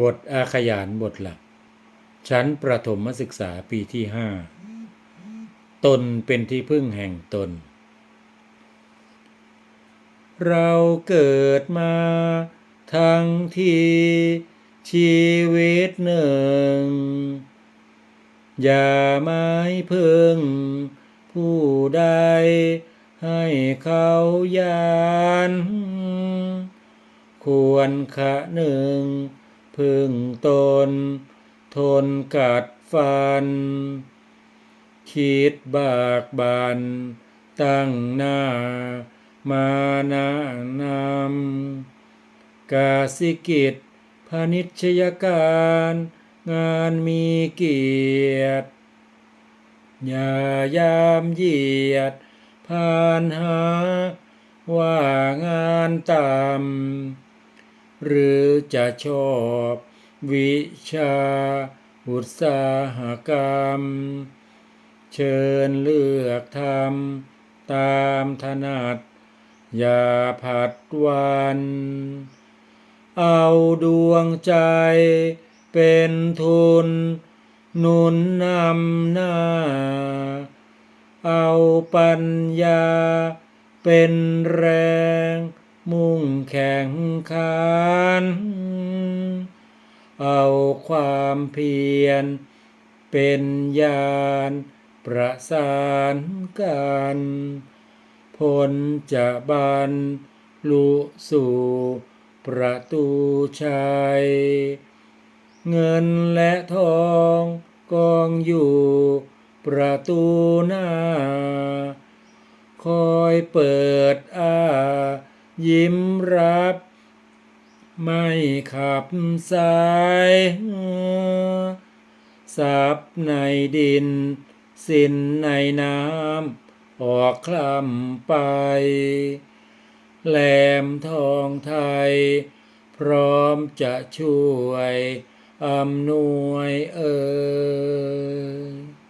บทอาขยานบทหลัก ชั้นประถมศึกษาปีที่ห้าตนเป็นที่พึ่งแห่งตน เราเกิดมาทั้งที่ชีวิตหนึ่ง อย่าไม่พึ่ง ผู้ใดให้เขายาน ควรขะหนึ่ง พึ่งตน ทนกัดฟัน คิดบากบัน ตั้งหน้า มานะนำกาสิกิจพนิชยการ งานมีเกียรติอย่ายามเหยียดผ่านหา ว่างานต่ำ หรือจะชอบ วิชา อุตสาหกรรม เชิญเลือกทำตามถนัด อย่าผัดวัน เอาดวงใจเป็นทุนหนุนนำหน้า เอาปัญญาเป็นแรง มุ่งแข่งขัน เอาความเพียร เป็นญาณประสานกันผลจะบรรลุสู่ประตูชัย เงินและทองกองอยู่ประตูหน้า คอยเปิดอา ยิ้มรับ ไม่ขับสายสับในดิน สินในน้ำออกคลำไปแหลมทองไทย พร้อมจะช่วยอำนวยเอ่ย